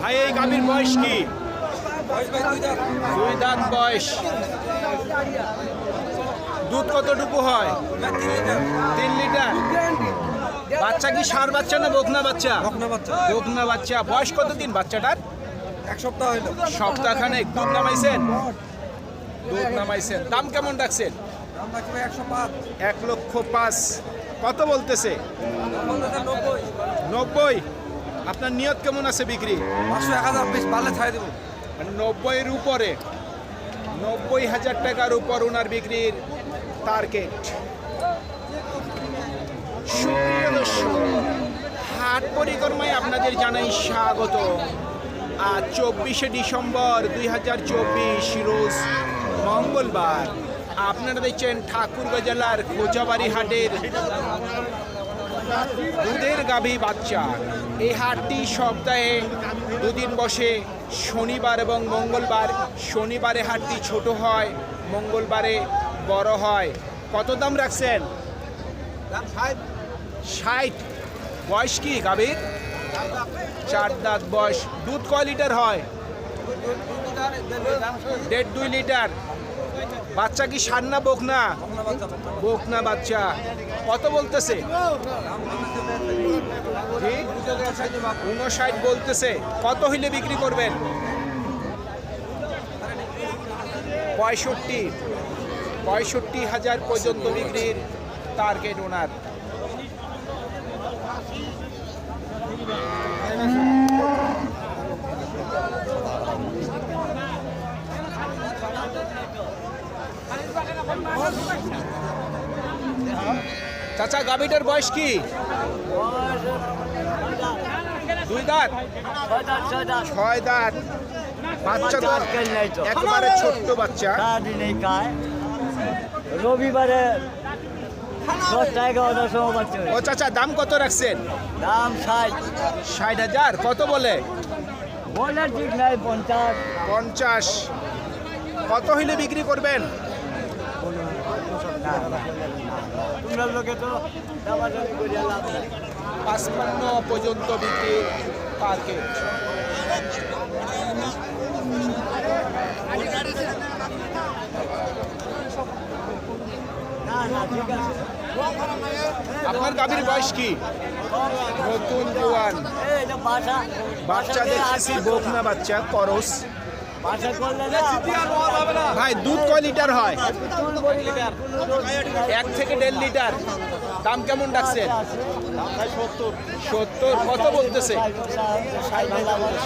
ভাই এই গাভীর বয়স কি? দুই দাঁত বয়স। দুধ কতটুকু হয়? তিন লিটার। বাচ্চা কি সার বাচ্চা না বকনা বাচ্চা? বকনা বাচ্চা। বয়স কতদিন বাচ্চাটার? এক সপ্তাহ হইল। সপ্তাহখানেক। দুধ নামাইছেন? দুধ নামাইছেন। দাম কেমন রাখছেন? এক লক্ষ পাঁচ। কত বলতেছে? নব্বই? আপনার নিয়ত কেমন আছে বিক্রি? পাঁচশো এক হাজার পিস পারলে ছাড়ে দেবো। মানে নব্বইয়ের উপরে নব্বই হাজার টাকার উপর ওনার বিক্রির টার্গেট হাট পরিক্রমায় আপনাদের জানাই স্বাগত। আজ চব্বিশে ডিসেম্বর দুই হাজার চব্বিশ রোজ মঙ্গলবার। আপনারা দেখছেন ঠাকুরগাঁ জেলার খোঁজাবাড়ি হাটের দুধের গাভী বাচ্চা এই হাটটি সপ্তাহে দুদিন বসে শনিবার এবং মঙ্গলবার শনিবারে হাটটি ছোট হয় মঙ্গলবারে বড় হয় কত দাম রাখছেন ষাট বয়স কি গাভীর চার দাঁত বয়স দুধ কয় লিটার হয় দেড় দুই লিটার বাচ্চা কি সার না বোক না বোক না বাচ্চা। কত বলতেছে? উনষাট বলতেছে। কত হইলে বিক্রি করবেন? পঁয়ষট্টি। পঁয়ষট্টি হাজার পর্যন্ত বিক্রির টার্গেট ওনার চাচা গাভিটার বয়স কি? দুই দাঁত? ছয় দাঁত। বাচ্চা তো একেবারে ছোট্ট বাচ্চা। রবিবারে ও চাচা দাম কত রাখছেন? দাম ষাট। ষাট হাজার? কত বলে? বলে ঠিক নাই পঞ্চাশ। পঞ্চাশ। কত হইলে বিক্রি করবেন। তোমরা লোকে তো দামাদামি করিয়া লাভ পাঁচপান্ন পর্যন্ত না না ঠিক আছে আপনার গাভীর বয়স কি নতুন জোয়ান বাসা বাচ্চা? দেখতেছি তো। বাচ্চা করস। না ভাই দুধ কয় লিটার হয়? এক থেকে দেড় লিটার। দাম কেমন রাখছেন সত্তর। কত বলতেছে?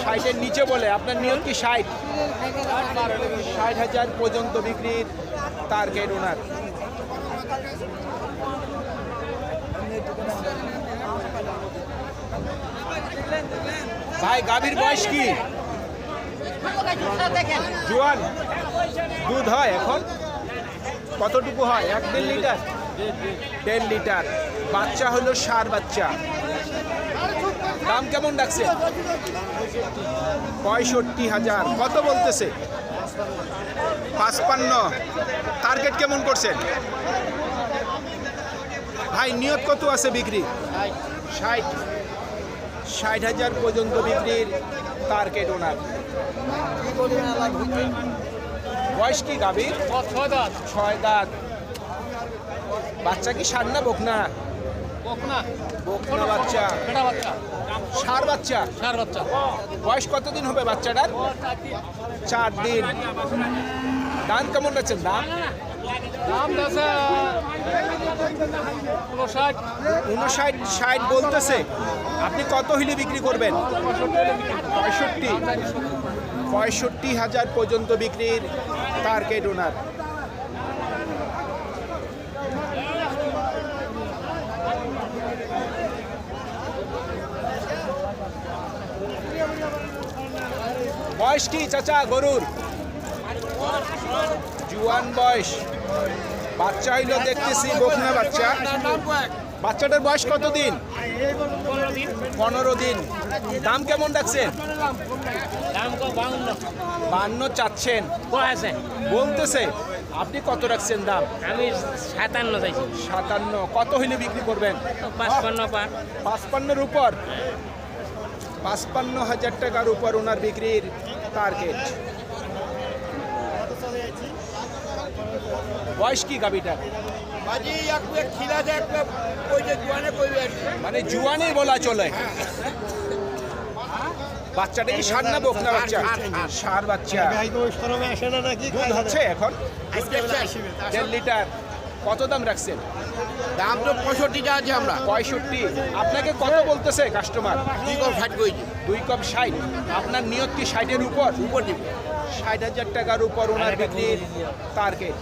ষাটের নিচে বলে। আপনার নিয়ম কি ষাট? ষাট হাজার পর্যন্ত বিক্রির তার টার্গেট ওনার ভাই গাভীর বয়স কি? জোয়ান, দুধ হয় এখন? কতটুকু হয়? এক দেড় লিটার? দেড় লিটার। বাচ্চা হলো সার বাচ্চা। দাম কেমন রাখছে পঁয়ষট্টি হাজার। কত বলতেছে? পাঁচপান্ন। টার্গেট কেমন করছেন? ভাই, নিয়ত কত আছে বিক্রি? ষাট। ষাট হাজার পর্যন্ত বিক্রির টার্গেট ওনার বয়স কি গাভীর? ছয় দাঁত। বাচ্চা কি সার না বকনা? বকনা। বাচ্চা। বাচ্চা। বাচ্চা? বয়স কতদিন হবে বাচ্চাটার? চার দিন। দান। কেমন রাখছেন দাম দাম আছে উনষাট ষাট বলতেছে। আপনি কত হইলে বিক্রি করবেন? পঁয়ষট্টি। পঁয়ষট্টি হাজার পর্যন্ত বিক্রির টার্গেট ওনার বয়স কি, চাচা? গরুর? জুয়ান বয়স। বাচ্চা হইল দেখতেছি বকনা বাচ্চা। বাচ্চাটার বয়স কত দিন? পনেরো দিন। দাম কেমন রাখছেন? বান্ন চাচ্ছেন। বলতেছে আপনি কত রাখছেন দাম? আমি সাতান্ন। চাইছি সাতান্ন কত হইলে বিক্রি করবেন? পাঁচপান্ন পার। পাঁচপান্নের উপর? পাঁচপান্ন হাজার টাকার উপর ওনার বিক্রির টার্গেট বয়স কি গাবিটার? বাজি একটু খিলা দেয় একটা ওই যে জোয়ানে কইবে আর কি। মানে জুয়ানি বলা চলে। বাচ্চাটা কি সার না বোক না বাচ্চা? সার বাচ্চা। হচ্ছে এখন? আজকে দেড় লিটার। কত দাম রাখছেন? দাম তো পঁয়ষট্টিটা আছে আমরা। পঁয়ষট্টি। আপনাকে কত বলতেছে কাস্টমার দুই কম ষাট করেছি দুই কপ ষাট। আপনার নিয়ত কি ষাটের উপর? উপর দিব ষাট হাজার টাকার উপর ওনার বিক্রির টার্গেট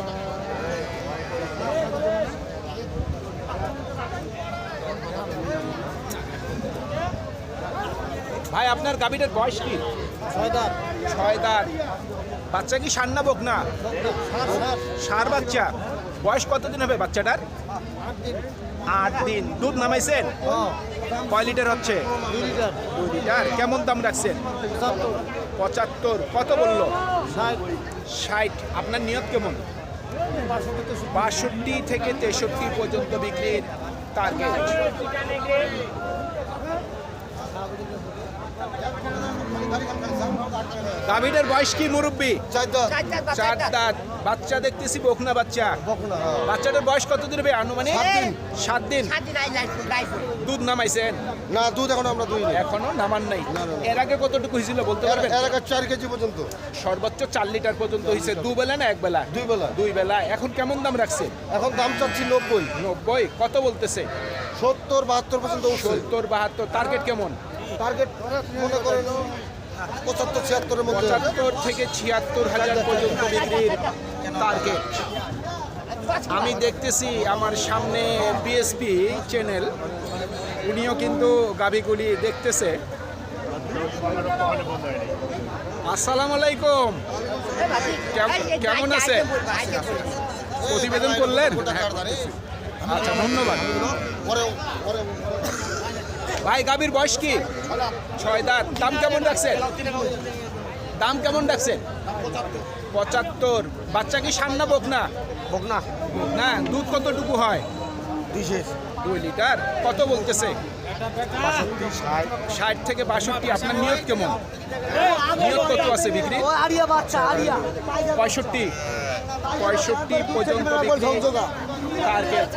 ভাই আপনার গাভীটার বয়স কি? ছয় দাঁত বাচ্চা কি সার না বোক না সার। বাচ্চা। বয়স কতদিন হবে বাচ্চাটার? আট দিন। দুধ নামাইছেন? কয় লিটার হচ্ছে? দুই লিটার। কেমন দাম রাখছেন? পঁচাত্তর। কত বলল? ষাট। আপনার নিয়ত কেমন? বাষট্টি থেকে তেষট্টি। পর্যন্ত বিক্রির টার্গেট গাভীটার বয়স কি মুরব্বী? চার দাঁত। বাচ্চা দেখতেছি বকনা বাচ্চা। বাচ্চাটার বয়স কত দিন। হবে আনুমানিক সাত দিন দুধ নামাইছেন? না দুধ এখন আমরা দুই এখনও নামান নাই। এর আগে কতটুকু হয়েছিল বলতে পারবেন? এর আগে চার কেজি পর্যন্ত। সর্বোচ্চ চার লিটার পর্যন্ত হয়েছে। দু বেলা না এক বেলা? দুই বেলা। দুই বেলা। এখন কেমন দাম রাখছে? এখন দাম চাচ্ছি নব্বই। নব্বই? কত বলতেছে? সত্তর বাহাত্তর পর্যন্ত উঠছে। সত্তর বাহাত্তর। টার্গেট কেমন? টার্গেট মনে করেন পঁচাত্তর ছিয়াত্তরের মধ্যে। পঁচাত্তর থেকে ছিয়াত্তর হাজার পর্যন্ত বিক্রির টার্গেট আমি দেখতেছি আমার সামনে বিএসপি চ্যানেল উনিও কিন্তু গাভিগুলি দেখতেছে। আসসালামু আলাইকুম। কেম- কেমন আছেন? প্রতিবেদন করলেন? আচ্ছা ধন্যবাদ। ভাই গাভীর বয়স কি? ছয় দাঁত। দাম কেমন রাখছেন? দাম কেমন রাখছেন? পঁচাত্তর। বাচ্চা কি সান্না বোক না হোক না না দুধ কতটুকু হয়? দুই লিটার। কত বলতেছে? ষাট থেকে বাষট্টি। আপনার নিয়ত কেমন? নিয়ত কত আছে বিক্রি? আরিয়া বাচ্চা আরিয়া। পঁয়ষট্টি। পঁয়ষট্টি পর্যন্ত টার্গেট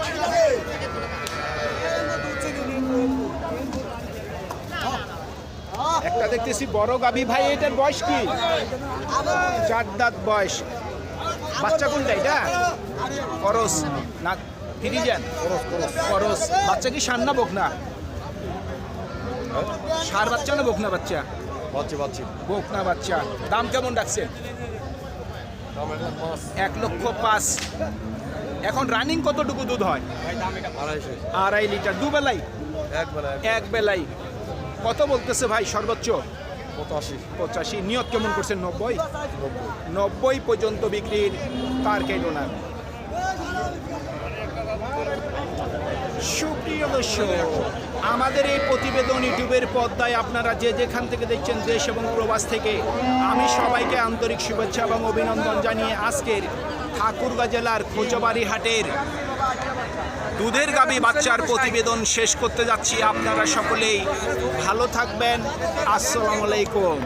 একটা দেখতেছি বড় গাভী ভাই এটার বয়স কি? চার দাঁত বয়স। বাচ্চা কোনটা এটা? করস না ফিরিজান? করস বাচ্চা কি সার না বকনা সার বাচ্চা না বকনা বাচ্চা? পাচ্ছি পাচ্ছি বকনা বাচ্চা। দাম কেমন রাখছেন? এক লক্ষ পাঁচ। এখন রানিং কতটুকু দুধ হয়? আড়াই লিটার। দু বেলাই এক বেলাই কত বলতেছে ভাই সর্বোচ্চ? পঁচাশি। পঁচাশি। নিয়ত কেমন করছেন? নব্বই? নব্বই। পর্যন্ত বিক্রির টার্গেট ওনার। সুপ্রিয় দর্শক আমাদের এই প্রতিবেদন ইউটিউবের পর্দায় আপনারা যে যেখান থেকে দেখছেন দেশ এবং প্রবাস থেকে আমি সবাইকে আন্তরিক শুভেচ্ছা এবং অভিনন্দন জানিয়ে আজকের ঠাকুরগাঁ জেলার খোঁচবাড়ি হাটের দুধের গাবি বাচ্চার প্রতিবেদন শেষ করতে যাচ্ছি। আপনারা সকলেই ভালো থাকবেন। আসসালামু আলাইকুম।